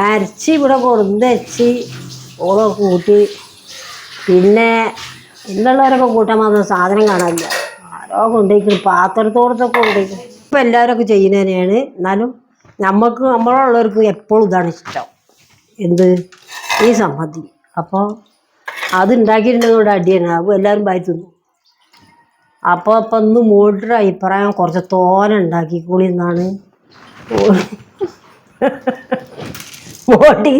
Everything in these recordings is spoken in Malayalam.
അരച്ച് ഇവിടെ കൊടുന്ന് വെച്ച് ഓളെ കൂട്ടി. പിന്നെ ഇന്നുള്ളവരൊക്കെ കൂട്ടാൻ മാത്രം സാധനം കാണാനില്ല. ആരോ കൊണ്ടുപോയിക്കുന്നു പാത്രത്തോടത്തൊക്കെ കൊണ്ടുപോയിക്കുന്നു ഇപ്പം എല്ലാവരൊക്കെ ചെയ്യുന്നത് തന്നെയാണ്. എന്നാലും നമുക്ക് നമ്മളുള്ളവർക്ക് എപ്പോഴും ഇതാണ് ഇഷ്ടം. എന്ത്? ഈ സമ്മതി. അപ്പോൾ അത് ഉണ്ടാക്കിയിട്ടുണ്ടെങ്കിൽ ഇവിടെ അടിയാണ്. അപ്പോൾ എല്ലാവരും വായി തിന്നു. അപ്പോൾ അപ്പം ഇന്ന് മോട്ടർ അഭിപ്രായം കുറച്ച് തോന ഉണ്ടാക്കിക്കൂളി എന്നാണ്. മോട്ടി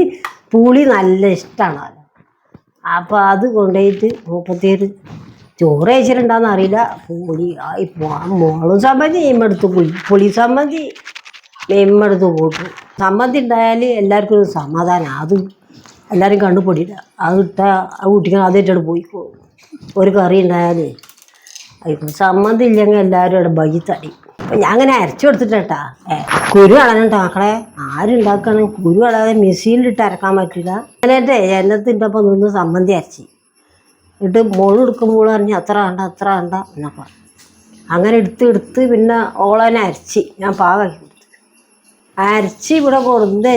പുളി നല്ല ഇഷ്ടമാണ് അപ്പോൾ അത് കൊണ്ടുപോയിട്ട് മുപ്പത്തിയേര് ചോറ് കഴിച്ചിട്ടുണ്ടാന്ന് അറിയില്ല. പുളി മോളും സമ്മതി മെയ്മെടുത്ത് പുളി പുളി സമ്മതി മെയ്മെടുത്ത് കൂട്ടും. സമ്മതി ഉണ്ടായാൽ എല്ലാവർക്കും സമാധാനം. അത് എല്ലാവരും കണ്ടു പൊടിയില്ല. അത് ഇട്ടാൽ ആ കുട്ടികൾ അതേറ്റാണ് പോയിക്കോളും ഒരു കറി ഉണ്ടായാലേ സമ്മതി ഇല്ലെങ്കിൽ എല്ലാവരും അവിടെ ബൈ തടി അപ്പം ഞാൻ അങ്ങനെ അരച്ചു കൊടുത്തിട്ടാ കുരു മക്കളെ. ആരുണ്ടാക്കണം കുരു കളയാതെ മെഷീനിലിട്ട് അരക്കാൻ പറ്റില്ല. അങ്ങനെയായിട്ട് എന്നത്തിന്റെ ഒപ്പം നിന്ന് സംബന്ധി അരച്ചി. ഇട്ട് മോൾ എടുക്കുമ്പോൾ പറഞ്ഞ് അത്ര വേണ്ട അത്ര വേണ്ട എന്നൊക്കെ അങ്ങനെ എടുത്ത് എടുത്ത് പിന്നെ ഓളനെ അരച്ച്. ഞാൻ പാകി കൊടുത്തു. അരച്ച് ഇവിടെ കൊടുന്ന്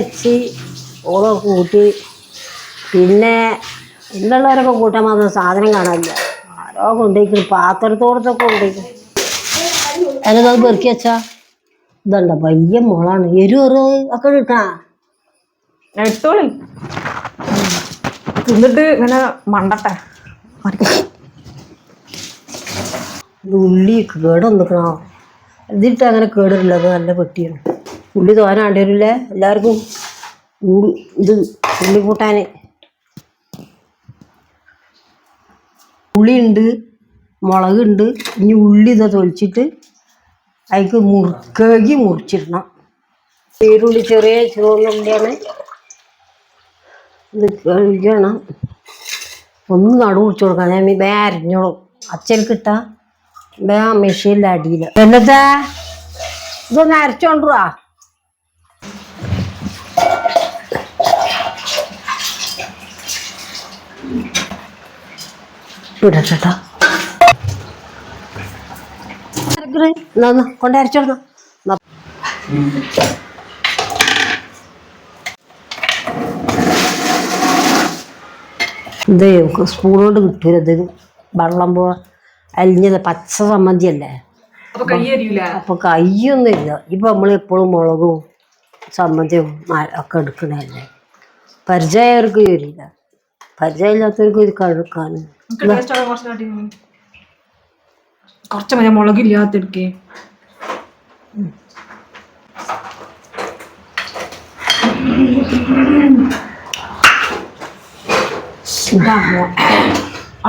ഓള കൂട്ടി. പിന്നെ ഇന്നുള്ളവരൊക്കെ കൂട്ടാൻ മാത്രം സാധനം കാണാനില്ല. ആരോ കൊണ്ടുപോയിക്കുന്നു. പാത്രത്തോടത്തൊക്കെ കൊണ്ടുപോയിക്കുന്നു. അതിനത് പെറുക്കി വെച്ചാ? ഇതണ്ട വലിയ മുളാണ്. എരിവ് ഒക്കെ കിട്ടണ എടുത്തോളി. തിന്നിട്ട് ഇങ്ങനെ മണ്ടട്ടെ. ഉള്ളി കേട് വന്നിക്കണോ ഇതിട്ട് അങ്ങനെ കേടില്ല അത് നല്ല പെട്ടിയാണ്. ഉള്ളി തോനാണ്ട് വരില്ലേ? എല്ലാവർക്കും ഇത് ഉള്ളി കൂട്ടാൻ ഉള്ളിയുണ്ട് മുളകുണ്ട്. ഇനി ഉള്ളി ഇതാ തൊലിച്ചിട്ട് അതിക്ക് മുറുക്കി മുറിച്ചിടണം. പേരുള്ളി ചെറിയ ചുവന്നുള്ളിയാണ് ഇത് കഴിക്കണം ഒന്ന് നടു കുടിച്ചു കൊടുക്കാം. ഞാൻ വേ അരിഞ്ഞോളും. അച്ഛനക്കിട്ട വേ ആ മെഷീനിൽ അടിയില്ല എന്നതാ? ഇതൊന്ന് അരച്ചോണ്ടുവാ വിടട്ടാ എന്നാ കൊണ്ട് അരച്ചോടുന്ന ഇത് സ്പൂൺ കൊണ്ട് കിട്ടൂല ഇത്. വെള്ളം പോ അലിഞ്ഞത് പച്ച സമ്മന്തി അല്ലേ അപ്പൊ കയ്യൊന്നും ഇല്ല. ഇപ്പൊ നമ്മൾ എപ്പോഴും മുളകും സമ്മന്തിയും മ- ഒക്കെ എടുക്കണല്ലേ പരിചയവർക്ക് വരില്ല പരിചയമില്ലാത്തവർക്ക് ഇത് കഴുക്കാൻ കുറച്ച് മതി മുളകില്ലാത്തെടുക്കേ.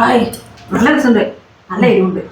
ആയ് നല്ല രസമുണ്ട്. നല്ല എരിവുണ്ട്.